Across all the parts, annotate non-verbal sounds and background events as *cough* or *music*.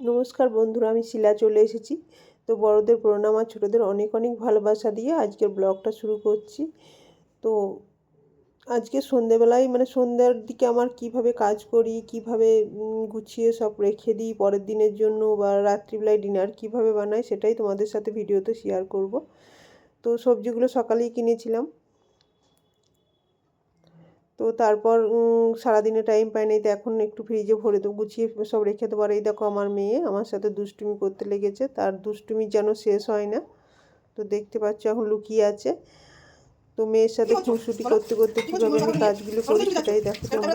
নমস্কার বন্ধুরা, আমি শিলা চলে এসেছি। তো বড়দের প্রণাম আর ছোটোদের অনেক অনেক ভালোবাসা দিয়ে আজকের ব্লগটা শুরু করছি। তো আজকে সন্ধেবেলায় মানে সন্ধ্যার দিকে আমার কীভাবে কাজ করি, কীভাবে গুছিয়ে সব রেখে দিই, পরের দিনের জন্য বা রাত্রিবেলায় ডিনার কীভাবে বানাই, সেটাই তোমাদের সাথে ভিডিওতে শেয়ার করব। তো সবজিগুলো সকালেই কিনেছিলাম। তো তারপর সারাদিনে টাইম পাই নাই তো এখন একটু ফ্রিজে ভরে দেবো গুছিয়ে সব রেখে দেবো। আর এই দেখো আমার মেয়ে আমার সাথে দুষ্টুমি করতে লেগেছে তার দুষ্টুমি যেন শেষ হয় না। তো দেখতে পাচ্ছ এখন লুকিয়ে আছে। তো মেয়ের সাথে খুনসুটি করতে করতে কীভাবে আমি কাজগুলো করি সেটাই দেখো তোমরা।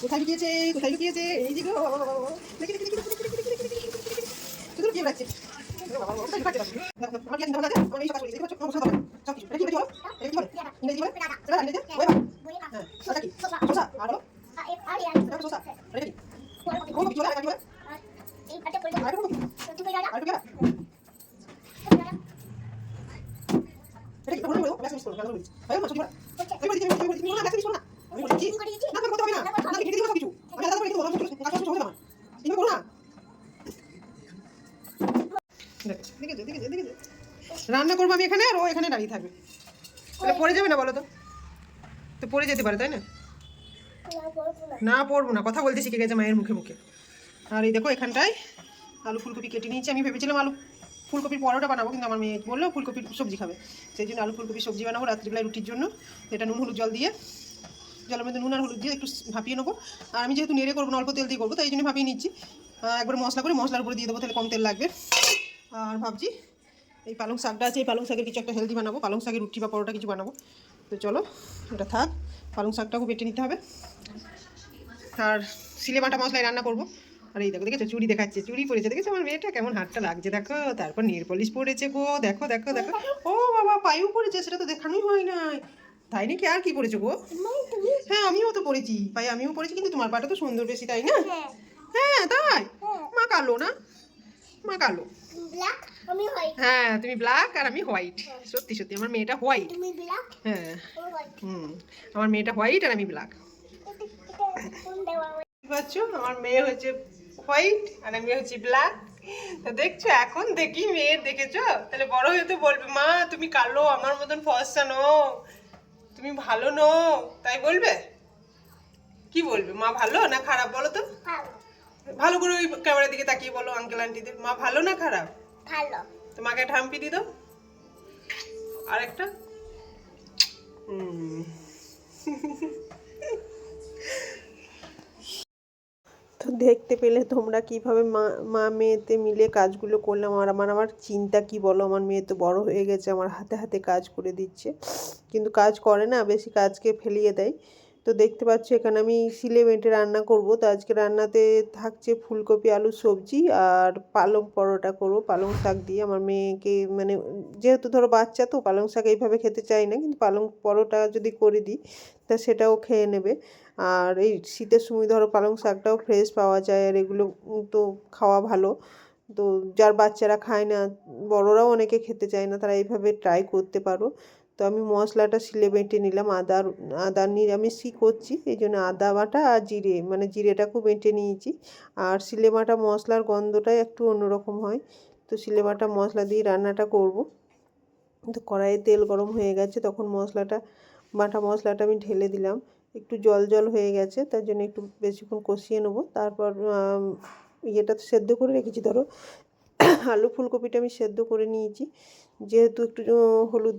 কোথায় লুকিয়েছে? কোথায় লুকিয়েছে? এই দেখি দেখি দেখি। ইংরেজি বলে এটা ইংরেজি ওই বাবা হ্যাঁ ওটা কি শসা আর বলো এটা শসা এটা কি কোন কি বলে এটা কি বলে আর কোন কি আর কোন কি এটা কি বলে বলো ব্যাস মিস করো ব্যাস মিস আরে না সত্যি বলা তুমি বলি তুমি বলি তুমি বলো না ব্যাস মিস করো না আমি বলছি না তুমি করতে হবে না না কেটে দিও সব কিছু আমি আলাদা করে দেবো কাজ সব হবে না তুমি করো না দেখে দেখে দেখে দেখে রান্না করব আমি এখানে, আর ও এখানে দাঁড়িয়ে থাকবে। তাহলে পড়ে যাবে না বলো তো? তো পড়ে যেতে পারে, তাই না? না পড়ব না, কথা বলতে শিখে গেছে মায়ের মুখে মুখে। আর এই দেখো এখানটায় আলু ফুলকপি কেটে নিয়েছি, আমি ভেবেছিলাম আলু ফুলকপির পরোটা বানাবো, কিন্তু আমার মেয়ে বলল ফুলকপির সবজি খাবে। সেই জন্য আলু ফুলকপির সবজি বানাবো রাত্রিবেলায় রুটির জন্য। এটা নুন, হলুদ জল দিয়ে। জলের মধ্যে নুন আর হলুদ দিয়ে একটু ভাপিয়ে নেব। আর আমি যেহেতু নেড়ে করব না, অল্প তেল দিয়ে করব, তাই জন্য ভাপিয়ে নিচ্ছি। একবার মশলা করে মশলার উপরে দিয়ে দেবো, তাহলে কম তেল লাগবে। আর ভাবছি এই পালং শাকটা আছে এই পালং শাকের কিছু একটা হেলদি বানাবো। পালং শাকের রুটি বা পরোটা কিছু বানাবো। তো চলো এটা থাক। পালং শাকটাকেও বেটে নিতে হবে। আর সিলে বাটা মশলায় রান্না করব। আর এই দেখো দেখেছ? চুড়ি দেখাচ্ছে চুড়ি পরেছে দেখেছ? আমার মেয়েটা কেমন হাতটা লাগছে। দেখো তারপর নেল পলিশ পরেছে গো। দেখো দেখো দেখো। ও বাবা পায়ু পড়েছে সেটা তো দেখানোই হয় নাই। তাই নাকি? আর কি পরেছো গো? হ্যাঁ আমিও তো পরেছি পায়ে আমিও পরেছি কিন্তু তোমার পাটা তো সুন্দর বেশি তাই না? হ্যাঁ। তাই? মা কালো না? মা কালো। হ্যাঁ তুমি ব্ল্যাক আর আমি হোয়াইট সত্যি সত্যি আমার মেয়েটা হোয়াইট হ্যাঁ। হুম আমার মেয়েটা হোয়াইট আর আমি ব্ল্যাক পাচ্ছ? আমার মেয়ে হচ্ছে হোয়াইট আর আমি হচ্ছে ব্ল্যাক তো দেখছ এখন দেখি মেয়ে দেখেছ? তাহলে বড় হয়ে তো বলবে মা তুমি কালো আমার মতন ফর্সা নও। তুমি ভালো নও। তাই বলবে? কি বলবে? মা ভালো না খারাপ বলো তো? ভালো করে ওই ক্যামেরার দিকে তাকিয়ে বলো আঙ্কেল আন্টিদের মা ভালো না খারাপ? ভালো। তো মাকে একটা হাম্পি দিয়ে দাও। আরেকটা। তো দেখতে পেলে তোমরা কীভাবে মা মা মেয়েতে মিলে কাজগুলো করলাম। আর আমার আমার চিন্তা কি বলো? আমার মেয়ে তো বড় হয়ে গেছে আমার হাতে হাতে কাজ করে দিচ্ছে। কিন্তু কাজ করে না বেশি কাজকে ফেলিয়ে দেয়। তো দেখতে পাচ্ছ, এখানে আমি শিলে বেটে রান্না করব। তো আজকে রান্নাতে থাকছে ফুলকপি, আলু, সবজি আর পালং পরোটা করব। পালং শাক দিয়ে আমার মেয়েকে মানে যেহেতু ধরো বাচ্চা তো পালং শাক এইভাবে খেতে চাই না, কিন্তু পালং পরোটা যদি করে দিই, তা সেটাও খেয়ে নেবে। আর এই শীতের সময় ধরো পালং শাকটাও ফ্রেশ পাওয়া যায় আর এগুলো তো খাওয়া ভালো। তো যার বাচ্চারা খায় না, বড়রাও অনেকে খেতে চায় না, তারা এইভাবে ট্রাই করতে পারো। তো আমি মশলাটা শিলে বেটে নিলাম আদার আদা নিরামিষই করছি, এই জন্য আদা বাটা আর জিরে মানে জিরেটাকেও বেটে নিয়েছি। আর শিলে বাটা মশলার গন্ধটাই একটু অন্যরকম হয়, তো শিলে বাটা মশলা দিয়ে রান্নাটা করব। তো কড়াইয়ে তেল গরম হয়ে গেছে, তখন মশলাটা, বাটা মশলাটা আমি ঢেলে দিলাম। একটু জল জল হয়ে গেছে, তার জন্য একটু বেশিক্ষণ কষিয়ে নেব। তারপর ইয়েটা তো সেদ্ধ করে রেখেছি, ধরো *coughs* আলু ফুলকপিটা আমি সেদ্ধ করে নিয়েছি। যেহেতু একটু হলুদ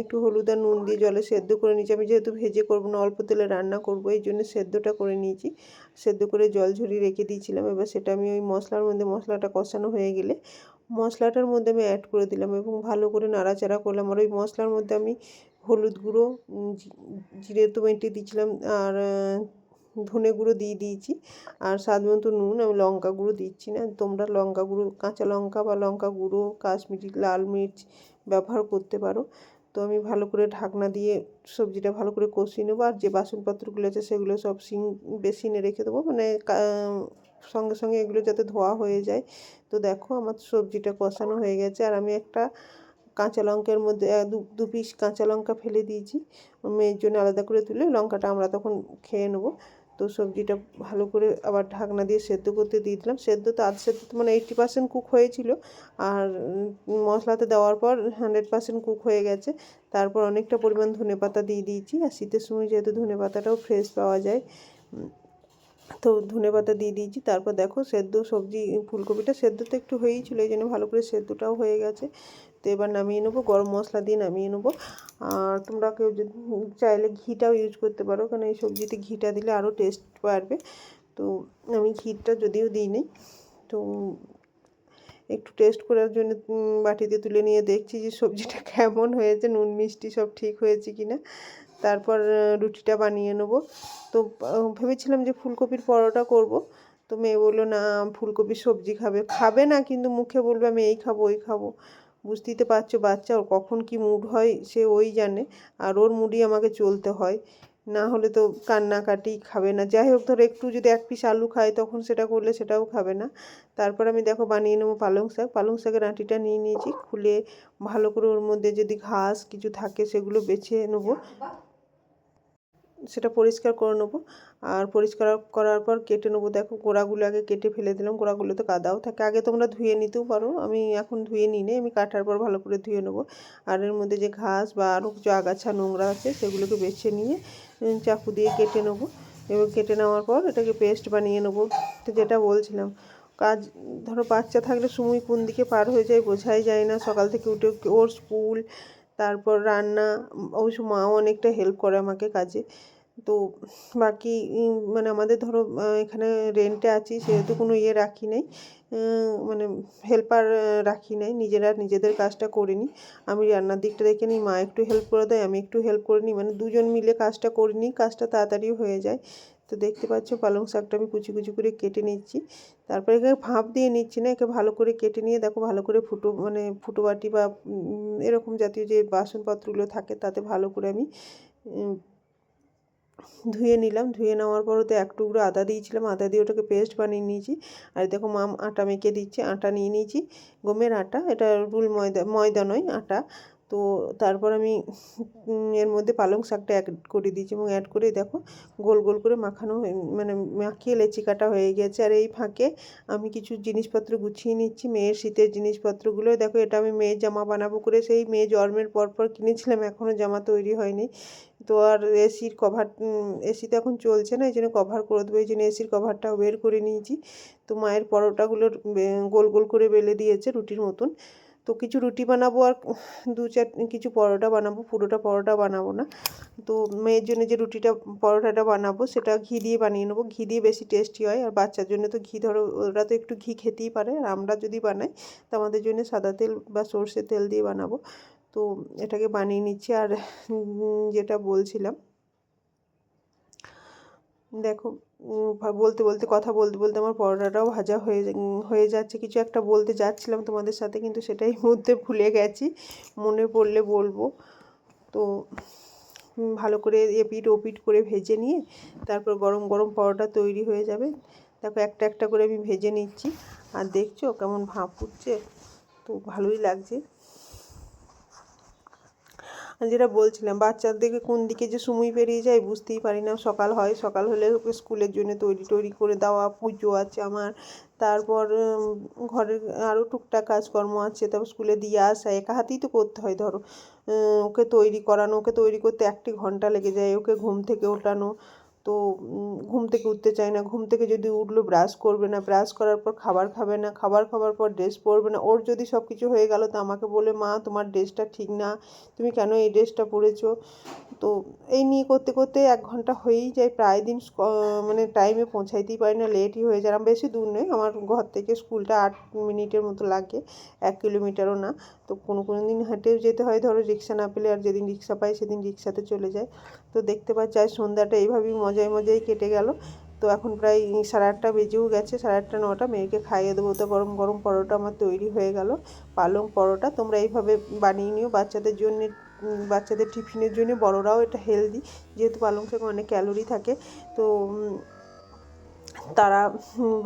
একটু হলুদ আর নুন দিয়ে জলে সেদ্ধ করে নিয়েছি। আমি যেহেতু ভেজে করব না, অল্প তেলে রান্না করব, এই জন্য সেদ্ধটা করে নিয়েছি। সেদ্ধ করে জল ঝরিয়ে রেখে দিয়েছিলাম। এবার সেটা আমি ওই মশলার মধ্যে, মশলাটা কষানো হয়ে গেলে মশলাটার মধ্যে আমি অ্যাড করে দিলাম এবং ভালো করে নাড়াচাড়া করলাম। আর ওই মশলার মধ্যে আমি হলুদ গুঁড়ো জিরে তো বেটে দিয়েছিলাম। আর ধনে গুঁড়ো দিয়ে দিয়েছি। আর স্বাদ মতো নুন, আমি লঙ্কা গুঁড়ো দিচ্ছি না। তোমরা লঙ্কা গুঁড়ো, কাঁচা লঙ্কা বা লঙ্কা গুঁড়ো, কাশ্মীরি লাল মির্চ ব্যবহার করতে পারো। তো আমি ভালো করে ঢাকনা দিয়ে সবজিটা ভালো করে কষিয়ে নেব। আর যে বাসনপত্রগুলো আছে সেগুলো সব সিং বেসিনে রেখে দেবো। মানে সঙ্গে সঙ্গে এগুলো যাতে ধোয়া হয়ে যায়। তো দেখো আমার সবজিটা কষানো হয়ে গেছে। আর আমি একটা কাঁচা লঙ্কার মধ্যে দু পিস কাঁচা লঙ্কা ফেলে দিয়েছি। মেয়ের জন্য আলাদা করে তুলে লঙ্কাটা আমরা তখন খেয়ে নেব। তো সবজিটা ভালো করে আবার ঢাকনা দিয়ে সেদ্ধ করতে দিয়ে দিলাম। সেদ্ধ তো আধ সেদ্ধ মানে এইট্টি পার্সেন্ট কুক হয়েছিল। আর মশলাতে দেওয়ার পর হান্ড্রেড পার্সেন্ট কুক হয়ে গেছে। তারপর অনেকটা পরিমাণ ধনে পাতা দিয়ে দিয়েছি। আর শীতের সময় যেহেতু ধনে পাতাটাও ফ্রেশ পাওয়া যায় তো ধনে পাতা দিয়ে দিয়েছি। তারপর দেখো সেদ্ধ সবজি, ফুলকপিটা সেদ্ধ তো একটু হয়েই ছিল, এই জন্য ভালো করে সেদ্ধটাও হয়ে গেছে। তো এবার নামিয়ে নেব, গরম মশলা দিয়ে নামিয়ে নেব। আর তোমরা কেউ যদি চাইলে ঘিটাও ইউজ করতে পারো, কারণ এই সবজিতে ঘিটা দিলে আরও টেস্ট বাড়বে। তো আমি ঘিটা যদিও দিই নি তো একটু টেস্ট করার জন্য বাটিতে তুলে নিয়ে দেখছি যে সবজিটা কেমন হয়েছে, নুন, মিষ্টি সব ঠিক হয়েছে কি না তারপর রুটিটা বানিয়ে নেব। তো ভেবেছিলাম যে ফুলকপির পরোটা করব। তো মেয়ে বলল, না, ফুলকপির সবজি খাবে। খাবে না, কিন্তু মুখে বলবে, আমি এই খাব, ওই খাব। বুঝতেই তো পারছ, বাচ্চা ওর কখন কি মুড হয়, সে ওই জানে। আর ওর মুডই আমাকে চলতে হয়। না হলে তো কান্নাকাটি খাবে না। যাই হোক, ধরো একটু যদি এক পিস আলু খায়, তখন সেটা করলে সেটাও খাবে না। তারপর আমি দেখো বানিয়ে নেব পালং শাক। পালং শাকের আঁটিটা নিয়ে নিয়েছি। খুলে ভালো করে ওর মধ্যে যদি ঘাস কিছু থাকে, সেগুলো বেছে নেব। সেটা পরিষ্কার করে নেব। আর পরিষ্কার করার পর কেটে নেব। দেখো গোড়াগুলো আগে কেটে ফেলে দিলাম। গোড়াগুলো তো কাদাও থাকে। আগে তোমরা ধুয়ে নিতেও পারো। আমি এখন ধুয়ে নিই আমি কাটার পর ভালো করে ধুয়ে নেব। আর এর মধ্যে যে ঘাস বা আরও কিছু আগাছা নোংরা আছে, সেগুলোকে বেছে নিয়ে চাকু দিয়ে কেটে নেব। এবং কেটে নেওয়ার পর এটাকে পেস্ট বানিয়ে নেব। তো যেটা বলছিলাম, কাজ, ধরো বাচ্চা থাকলে সময় কোন দিকে পার হয়ে যায় বোঝাই যায় না। সকাল থেকে উঠে ওর স্কুল, তারপর রান্না, অবশ্য মাও অনেকটা হেল্প করে আমাকে কাজে। তো বাকি মানে আমাদের ধরো এখানে রেন্টে আছি, সেহেতু কোনো ইয়ে রাখি নাই। মানে হেল্পার রাখি নাই, নিজেরা নিজেদের কাজটা করে নিই। আমি রান্নার দিকটা দেখে নিই, মা একটু হেল্প করে দেয়, আমি একটু হেল্প করে নিই। মানে দুজন মিলে কাজটা করে নিই, কাজটা তাড়াতাড়ি হয়ে যায়। তো দেখতে পাচ্ছ, পালং শাকটা আমি কুচি কুচি করে কেটে নিচ্ছি। তারপরে এখানে ভাপ দিয়ে নিচ্ছি না, একে ভালো করে কেটে নিয়ে দেখো, ভালো করে ফুটো মানে ফুটো বাটি বা এরকম জাতীয় যে বাসনপত্রগুলো থাকে, তাতে ভালো করে আমি ধুয়ে নিলাম, ধুয়ে নেওয়ার পর ওতে এক টুকরো আদা দিয়েছিলাম, আদা দিয়ে ওটাকে পেস্ট বানিয়ে নিয়েছি। আর দেখো মাম আটা মেখে দিচ্ছে, আটা নিয়ে নিয়েছি, গমের আটা, এটা রুল ময়দা ময়দা নয়, আটা। তো তারপর আমি এর মধ্যে পালং শাকটা অ্যাড করে দিয়েছি এবং অ্যাড করে দেখো গোল গোল করে মাখানো মানে মাখিয়ে লেচি কাটা হয়ে গেছে। আর এই ফাঁকে আমি কিছু জিনিসপত্র গুছিয়ে নিচ্ছি, মেয়ের শীতের জিনিসপত্রগুলো। দেখো এটা আমি মেয়ের জামা বানাবো করে সেই মেয়ে জন্মের পর পর কিনেছিলাম এখনও জামা তৈরি হয়নি। তো আর এসির কভার এসি তো এখন চলছে না, এই জন্য কভার করে দেবো, এই জন্য এসির কভারটাও বের করে নিয়েছি। তো মায়ের পরোটাগুলোর গোল গোল করে বেলে দিয়েছে রুটির মতন। তো কিছু রুটি বানাবো আর দু চার, কিছু পরোটা বানাবো, পুরোটা পরোটা বানাবো না। তো মেয়ের জন্য যে রুটিটা, পরোটাটা বানাবো, সেটা ঘি দিয়ে বানিয়ে নেব। ঘি দিয়ে বেশি টেস্টি হয় আর বাচ্চার জন্য তো ঘি ধরো, ওরা তো একটু ঘি খেতেই পারে। আর আমরা যদি বানাই, তো আমাদের জন্য সাদা তেল বা সর্ষের তেল দিয়ে বানাবো। তো এটাকে বানিয়ে নিচ্ছি। আর যেটা বলছিলাম দেখো বলতে বলতে, কথা বলতে বলতে আমার পরোটাটাও ভাজা হয়ে হয়ে যাচ্ছে। কিছু একটা বলতে যাচ্ছিলাম তোমাদের সাথে, কিন্তু সেটাই মধ্যে ভুলে গেছি। মনে পড়লে বলব। তো ভালো করে এপিট ওপিট করে ভেজে নিয়ে তারপর গরম গরম পরোটা তৈরি হয়ে যাবে। দেখো, একটা একটা করে আমি ভেজে নিচ্ছি। আর দেখছ কেমন ভাপ উঠছে তো ভালোই লাগছে। যেটা বলছিলাম বাচ্চাদেরকে কোন দিকে যে সময় পেরিয়ে যায় বুঝতেই পারি না। সকাল হয়, সকাল হলে ওকে স্কুলের জন্য তৈরি টৈরি করে দেওয়া, পুজো আছে আমার। তারপর ঘরের আরও টুকটাক কাজকর্ম আছে, তারপর স্কুলে দিয়ে আসা, একা হাতেই তো করতে হয়, ধরো। ওকে তৈরি করানো, ওকে তৈরি করতে একটি ঘণ্টা লেগে যায়, ওকে ঘুম থেকে ওঠানো। তো ঘুম থেকে উঠতে চায় না। ঘুম থেকে যদি উঠল ব্রাশ করবে না। ব্রাশ করার পর খাবার খাবে না। খাবার খাবার পর ড্রেস পরবে না। ওর যদি সব কিছু হয়ে গেল, তো আমাকে বলে, মা, তোমার ড্রেসটা ঠিক না। তুমি কেন এই ড্রেসটা পরেছো? তো, এই নিয়ে করতে করতে এক ঘণ্টা হয়েই যায়। প্রায় দিন মানে টাইমে পৌঁছাইতেই পারি না। লেটই হয়ে যায়। আমার বেশি দূর নয় আমার ঘর থেকে স্কুলটা আট মিনিটের মতো লাগে। এক কিলোমিটারও না। তো কোনো কোনো দিন হেঁটেও যেতে হয়। ধরো রিক্সা না পেলে আর যেদিন রিক্সা পাই, সেদিন রিক্সাতে চলে যায়। তো দেখতে পাচ্ছি, আজ সন্ধ্যাটা এইভাবেই মজায় মজায় কেটে গেল। তো এখন প্রায় সাড়ে আটটা বেজেও গেছে, সাড়ে আটটা, নটা। মেয়েকে খাইয়ে দেবো তো গরম গরম পরোটা আমার তৈরি হয়ে গেল। পালং পরোটা তোমরা এইভাবে বানিয়ে নিও। বাচ্চাদের জন্য, বাচ্চাদের টিফিনের জন্য বড়রাও এটা হেলদি যেহেতু পালং শাকে অনেক ক্যালোরি থাকে, তো তারা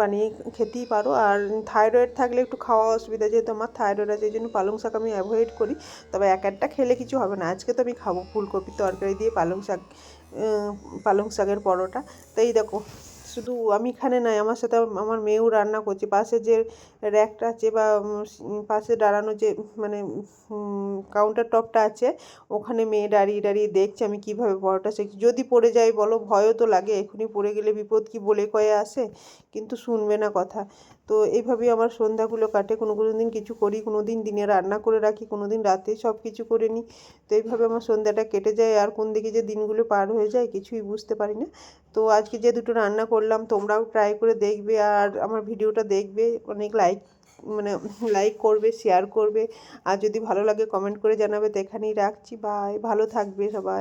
বানিয়ে খেতেই পারো। আর থাইরয়েড থাকলে একটু খাওয়া অসুবিধা। যেহেতু আমার থাইরয়েড আছে এই জন্য পালং শাক আমি অ্যাভয়েড করি। তবে এক একটা খেলে কিছু হবে না। আজকে তো আমি খাব ফুলকপির তরকারি দিয়ে পালং শাক। পালং শাকের পরোটা। তো এই দেখো, শুধু আমি এখানে নাই আমার সাথে আমার- মেয়েও রান্না করছে। পাশে যে র্যাকটা আছে বা পাশে দাঁড়ানো যে মানে কাউন্টার টপটা আছে, ওখানে মেয়ে দাঁড়িয়ে দাঁড়িয়ে দেখছে আমি কীভাবে পরোটা শেখছি যদি পড়ে যাই বলো, ভয়ও তো লাগে, এখনই পড়ে গেলে বিপদ কি বলে কয়ে আসে? কিন্তু শুনবে না কথা। তো এইভাবেই আমার সন্ধ্যাগুলো কাটে। কোনো কোনো দিন কিছু করি, কোনো দিন দিনে রান্না করে রাখি, কোনো দিন রাতে সব কিছু করে নিই। তো এইভাবে আমার সন্ধ্যাটা কেটে যায় আর কোন দিকে যে দিনগুলো পার হয়ে যায় কিছুই বুঝতে পারি না। তো আজকে যে দুটো রান্না করলাম, তোমরাও ট্রাই করে দেখবে আর আমার ভিডিওটা দেখবে। অনেক লাইক মানে লাইক করবে শেয়ার করবে। আর যদি ভালো লাগে কমেন্ট করে জানাবে, তো এখানেই রাখছি। বাই ভালো থাকবে সবাই।